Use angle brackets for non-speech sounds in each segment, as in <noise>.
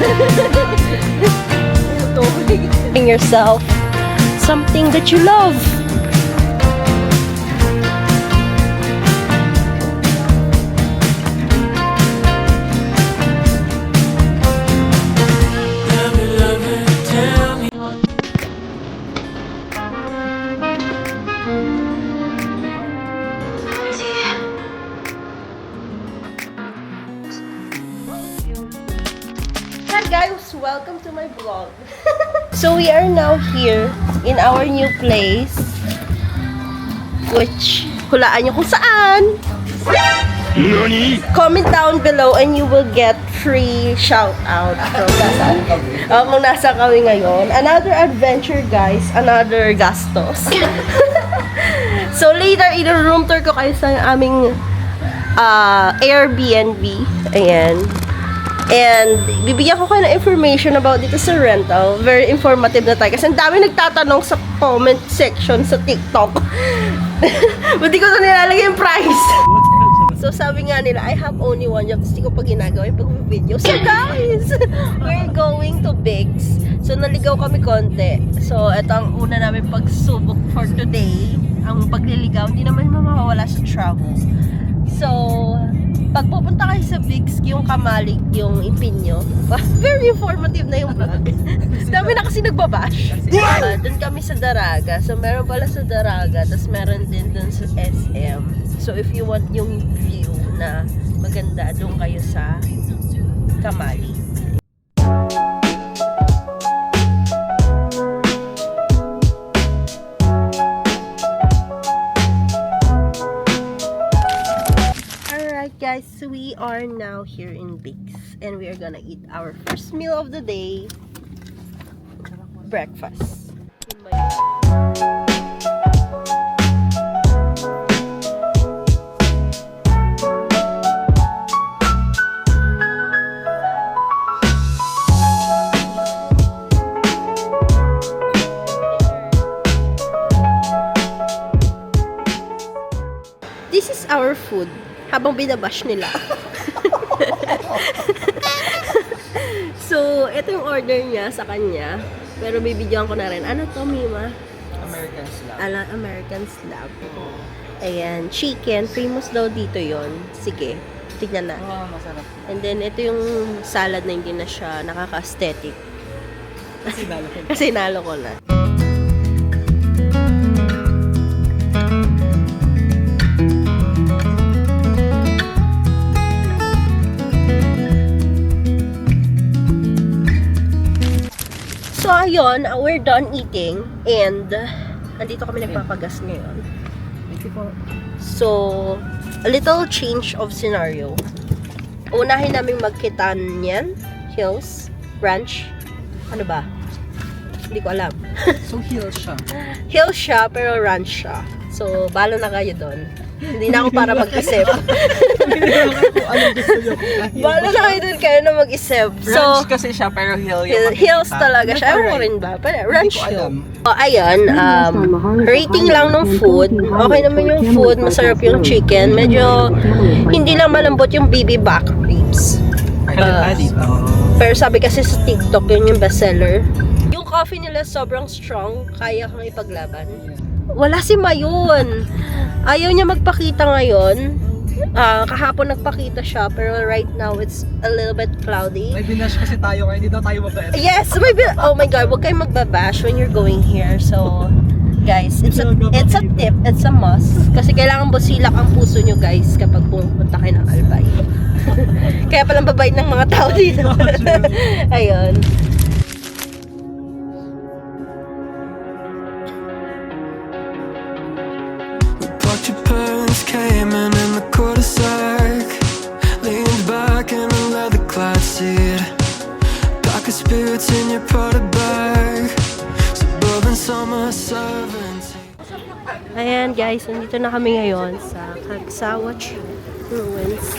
<laughs> Bring yourself something that you love. Hi guys, welcome to my vlog. <laughs> so we are now here in our new place which hulaan nyo kung saan. Comment down below and you will get free shout out from uh, kung nasa kami ngayon. Another adventure guys, another gastos. <laughs> so later, i-room tour ko kayo sa aming uh, Airbnb. Ayan. And bibigyan ko kayo ng information about dito sa rental. Very informative na tayo. Kasi ang dami nagtatanong sa comment section sa TikTok. <laughs> Ba't di ko na nilalagay yung price? so sabi nga nila, I have only one job. Tapos di ko pa ginagawa yung pag-video. So guys, <laughs> we're going to Bigs. So naligaw kami konti. So ito ang una namin pagsubok for today. Ang pagliligaw, hindi naman mawawala sa travel. So, pag pupunta kayo sa Bigs, yung kamalig, yung ipin nyo, <laughs> very informative na yung vlog. <laughs> Dami na kasi nagbabash. Uh, doon kami sa Daraga. So, meron pala sa Daraga, tapos meron din doon sa SM. So, if you want yung view na maganda, doon kayo sa Kamalig. So we are now here in Biggs and we are gonna eat our first meal of the day. Breakfast. This is our food. Habang binabash nila. <laughs> so, ito yung order niya sa kanya. Pero bibigyan ko na rin. Ano to, Mima? American slab. Ala, American slab. Ayan, chicken. Famous daw dito yon. Sige, tignan na. Oh, masarap. And then, ito yung salad na hindi na siya nakaka-aesthetic. Kasi lalo ko. Kasi nalo ko na. So, ayun, uh, we're done eating and nandito kami nagpapagas ngayon. So, a little change of scenario. Unahin namin magkitan yan. Hills. Ranch. Ano ba? Hindi ko alam. <laughs> So, heel siya. Hills siya, pero ranch siya. So, bala na kayo doon. Hindi na ako para mag-isip. <laughs> Niyo. <laughs> bala na kayo doon kayo na mag-isip. So, Ranch kasi siya, pero heel yung Hill- hills talaga siya. Ewan ko rin ba? Pero ranch hill. Oh, ayan, um, rating lang ng food. Okay naman yung food, masarap yung chicken. Medyo hindi lang malambot yung BB back ribs. Dito. Pero sabi kasi sa TikTok, yun yung bestseller. Yung coffee nila sobrang strong, kaya kang ipaglaban. Wala si Mayon. Ayaw niya magpakita ngayon. Ah, kahapon nagpakita siya, pero right now it's a little bit cloudy. May binash kasi tayo, kaya hindi daw tayo mabait. Yes, may bin- oh my god, huwag kayong magbabash when you're going here. So, guys, it's a, it's a tip, it's a must. Kasi kailangan busilak ang puso nyo, guys, kapag pumunta kayo ng Albay. <laughs> Kaya palang babait ng mga tao dito. <laughs> Ayun. Guys, nandito na kami ngayon sa Kagsawach Ruins.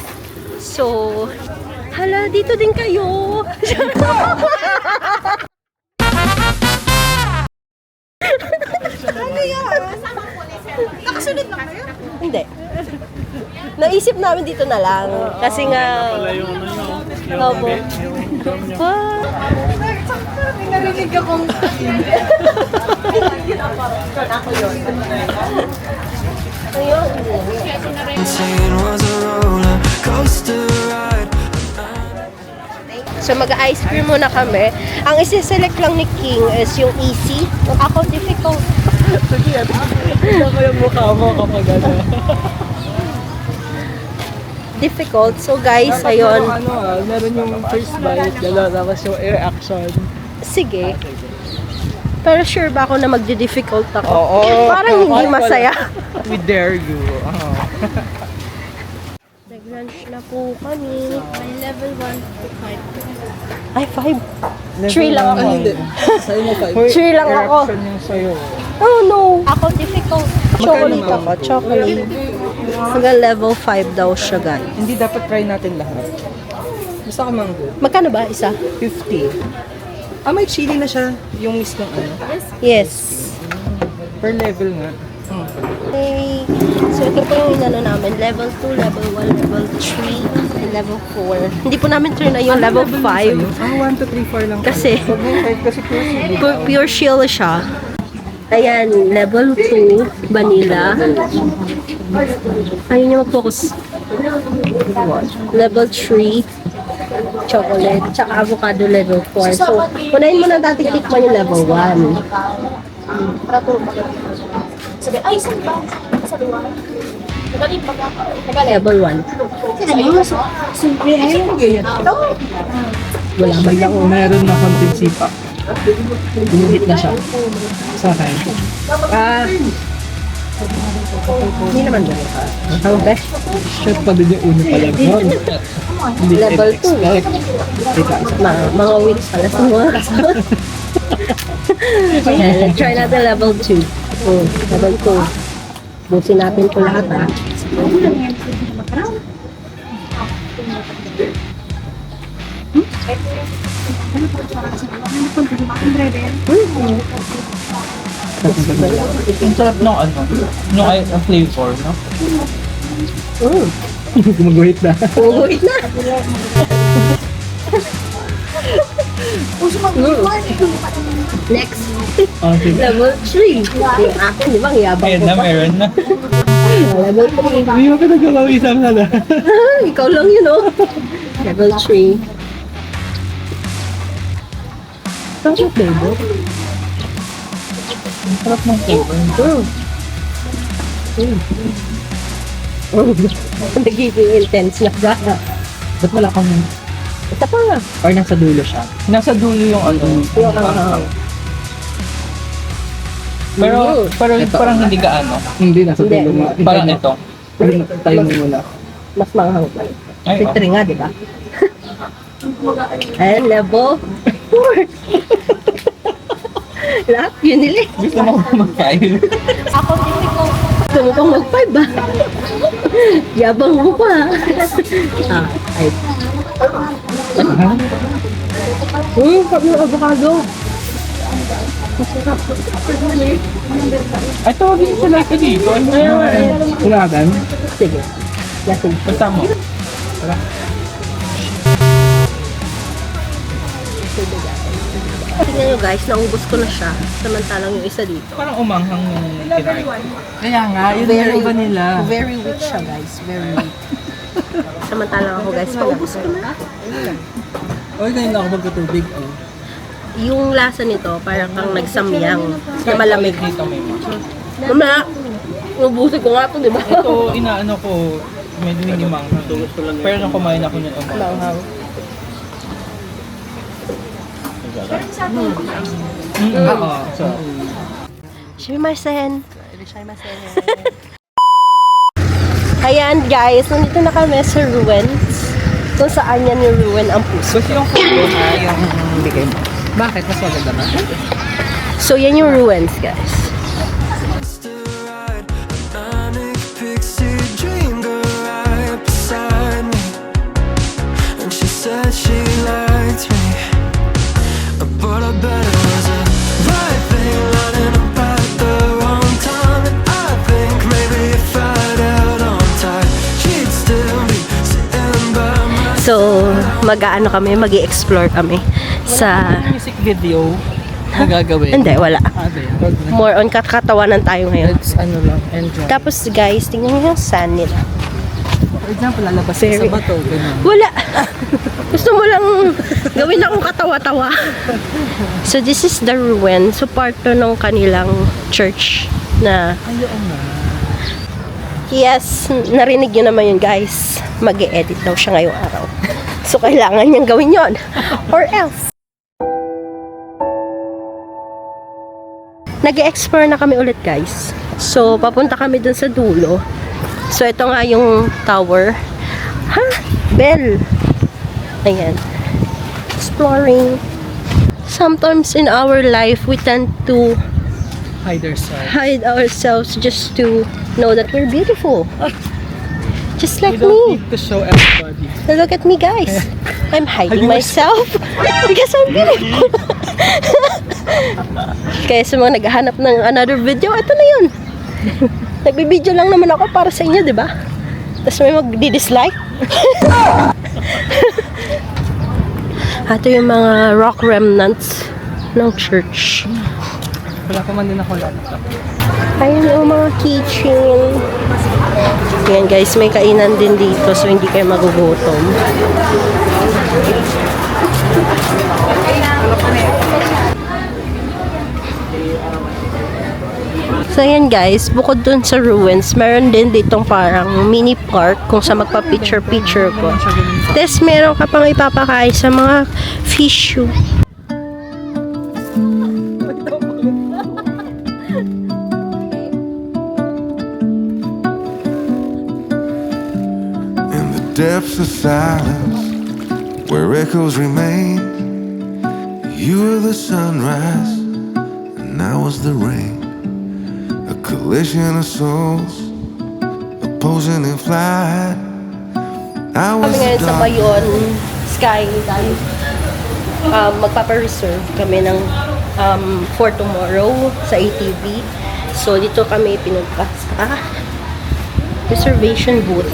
So, hala, dito din kayo. ano yan? Nakasunod lang kayo? Hindi. Naisip namin dito na lang. Kasi nga, Opo. Pa. Narinig akong... <laughs> So mag-ice cream muna kami. Ang isi-select lang ni King is yung easy. Ako difficult. Ito ko yung mukha mo kapag ano. Difficult. So guys, Dapat ayun. yung Ano ah, meron yung first bite, gano'n, tapos yung reaction. Sige. Pero sure ba ako na magdi-difficult ako? Oo. Parang hindi masaya. <laughs> We dare you. Oo. Nag-lunch na po kami. May level 1 to 5. Ay, five. Three lang ako. Hindi. Sa'yo mo five. <laughs> Three lang ako. Reaction yung sa'yo. Oh no! Ako difficult. Chocolate ako. Chocolate. Hanggang level 5 daw siya, guys. Hindi dapat try natin lahat. Gusto ko mango. Magkano ba isa? 50. Ah, may chili na siya. Yung mismong ano. Yes. Per level nga. Hmm. Okay. So, ito po yung inano namin. Level 2, level 1, level 3, and level 4. Hindi po namin turn na yung level 5. Ah, 1, 2, 3, 4 lang. Kasi- Huwag mo yung 5 kasi pure chili. Pure, pure shield siya. Ayan, level 2, vanilla. Ayun yung mag-focus. Level 3, chocolate. Tsaka avocado level 4. So, unahin mo na natin tikman yung level 1. Sabi, ay, saan ba? Sa luwa. Level 1. Ano? Siyempre, ay. Wala man lang. Meron na konting sipa. Bumuhit na siya. Sa akin. Ah, Hindi naman ganun. Ang best. shot pa din yung uno pa lang. Hindi Level expect. Teka, Ma mga weeks pala sa mga kasama. Try natin level 2. Oh, level 2. Busin natin ito lahat ha. Ang sarap ng ano, nung ay ang flavor, no? <laughs> Mm. Gumuguhit na. Uuwit na. Next, Oh, sige. level 3. Yung akin, di ba? Ang yabang Ayun ko na, pa. meron na. <laughs> Level 3. Hindi mo ka nagkakawisang sana. <laughs> Ikaw lang yun, oh. Level 3. Saan yung flavor? Sarap ng flavor. Mm. Oh, nagiging intense na ba? Ba't wala kang... Ito pa nga. Or nasa dulo siya? Nasa dulo yung ano. Yung ang Pero, pero parang hindi gaano. Hindi, nasa Hindi. dulo nga. Parang ito. Pero tayo mo muna. mas manghang pa. Ay, oh. 3 nga, di ba? <laughs> Ayan, level 4. <laughs> Lahat, yun nila. Gusto mo ba mag-file? Ako difficult. Gusto mo pang mag-5 ba? Yabang mo pa. ah, ay. Hmm, sabi ng avocado. Ay, tawagin ko like dito. Ano yun? Kulatan? Sige. Lasing. Basta mo. Tingnan nyo guys, naubos ko na siya. Samantalang yung isa dito. Parang umanghang yung kinain. Kaya nga, yun Very- yung iba nila. Very weak siya guys. Very weak. Samantalang ako guys, paubos ko na. Okay, ngayon ako magkatubig. Oh. Yung lasa nito, parang kang nagsamyang na malamig. Dito may. Mamaya, ubusin ko nga ito, di ba? Ito, inaano ko, medyo hindi manghang. Pero nung kumain ako niyan, umanghang. Manghang. Mm, Oo. So, Shimasen. Ayan guys, nandito na kami sa ruins. Kung saan yan yung ruin ang puso. Gusto yung photo ha, yung bigay mo. Bakit? Mas maganda ba? So yan yung ruins guys. So, mag-ano kami, mag explore kami sa... Music video na gagawin. Hindi, wala. Ah. More on kakatawanan tayo ngayon. Let's ano lang, enjoy. Tapos guys, tingnan nyo yung sand nila. For example, lalabas Very- sa bato. Ganun. Wala. Gusto mo lang gawin akong katawa-tawa. So this is the ruin. So part to ng kanilang church na Ayun na. yes, narinig nyo naman yun guys. mag edit daw siya ngayong araw. <laughs> So kailangan niyang gawin yon Or else. nag explore na kami ulit guys. So papunta kami dun sa dulo. So ito nga yung tower. Ha? Bell. Ayan. Exploring. Sometimes in our life, we tend to Hide yourself. hide ourselves just to know that we're beautiful. <laughs> Just like You don't me. need to show everybody. Look at me, guys. <laughs> I'm hiding Hiding myself <laughs> because I'm beautiful. <laughs> Kaya sa mga naghahanap ng another video, ito na yun. Nagbibideo lang naman ako para sa inyo, di ba? Tapos may magdi-dislike. ito yung mga rock remnants ng church. Wala pa man din ako laptop. Ayun yung mga keychain. Yan guys, may kainan din dito so hindi kayo magugutom. So yan guys, bukod dun sa ruins, meron din ditong parang mini park kung sa magpa-picture-picture ko. Tapos meron ka pang ipapakain sa mga fish depths of silence, where echoes remain, you were the sunrise, and I was the rain. A collision of souls, opposing in flight. I was Kami ngayon sa. Mayon Sky dahil um, magpapa-reserve kami ng um, for tomorrow sa ATV. So, dito kami pinunta sa reservation booth.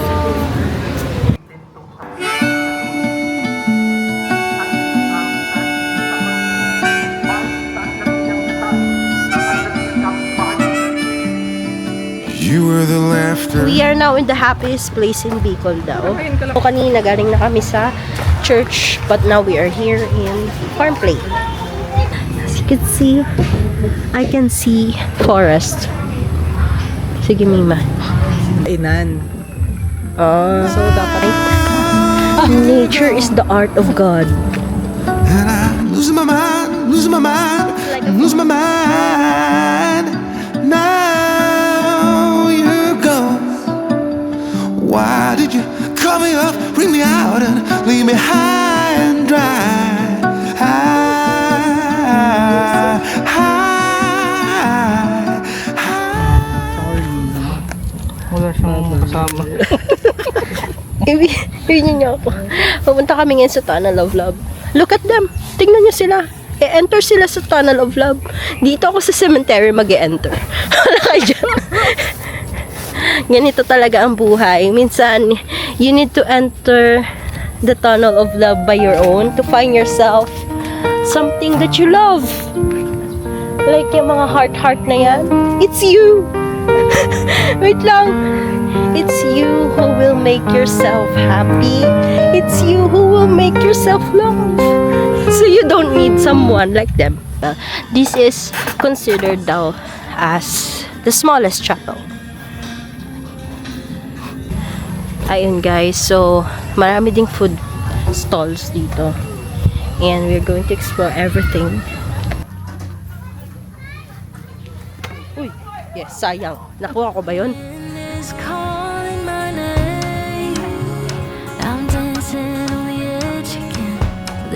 The laughter. We are now in the happiest place in Bicol daw. So, kanina galing na kami sa church, but now we are here in Farm Play. As you can see, I can see forest. Sige, Mima. Inan. Ah. So, dapat Nature is the art of God. And I'm losing my mind, losing my mind, losing my mind. Now Why did you call me up, bring me out, and leave me high and dry? High, high, high. wala siyang kasama. Ibi, yun niyo ako. Pumunta kami ngayon sa Tunnel of Love. Look at them. Tingnan niyo sila. E-enter sila sa Tunnel of Love. Dito ako sa cemetery mag enter <laughs> Wala kayo dyan. Ganito talaga ang buhay. Minsan, you need to enter the Tunnel of Love by your own to find yourself something that you love. Like yung mga heart-heart na yan. It's you. <laughs> Wait lang. It's you who will make yourself happy. It's you who will make yourself love. So you don't need someone like them. This is considered daw as the smallest chapel. Ayun guys, so marami ding food stalls dito. And we're going to explore everything. Uy, yes, sayang. Nakuha ko ba yun?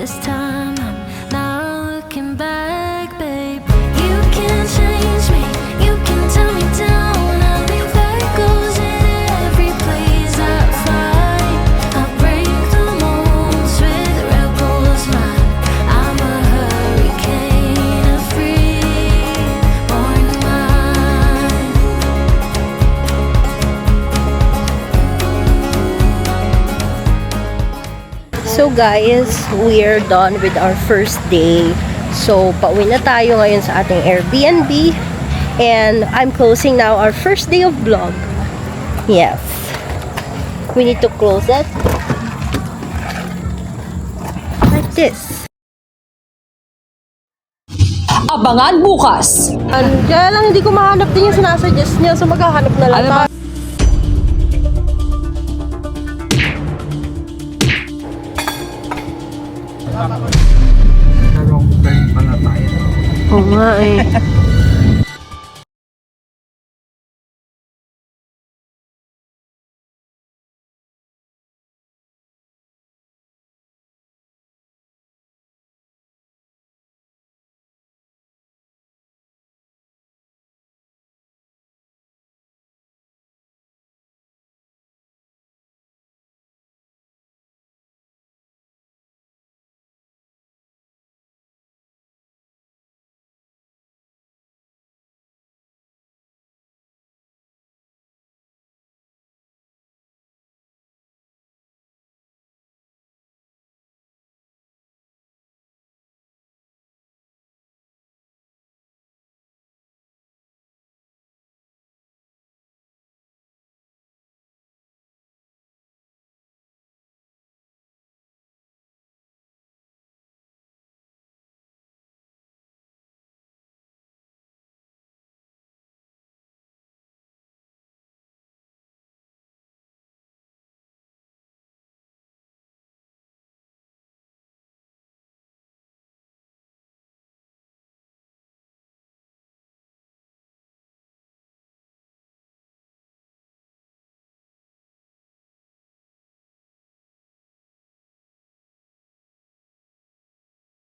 is calling So guys, we're done with our first day. So, pauwi na tayo ngayon sa ating Airbnb. And I'm closing now our first day of vlog. Yes. We need to close it. Like this. Abangan bukas. Ano, kaya lang hindi ko mahanap din yung sinasuggest niya. So, maghahanap na lang. Ano tayo. Oo nga eh. <laughs>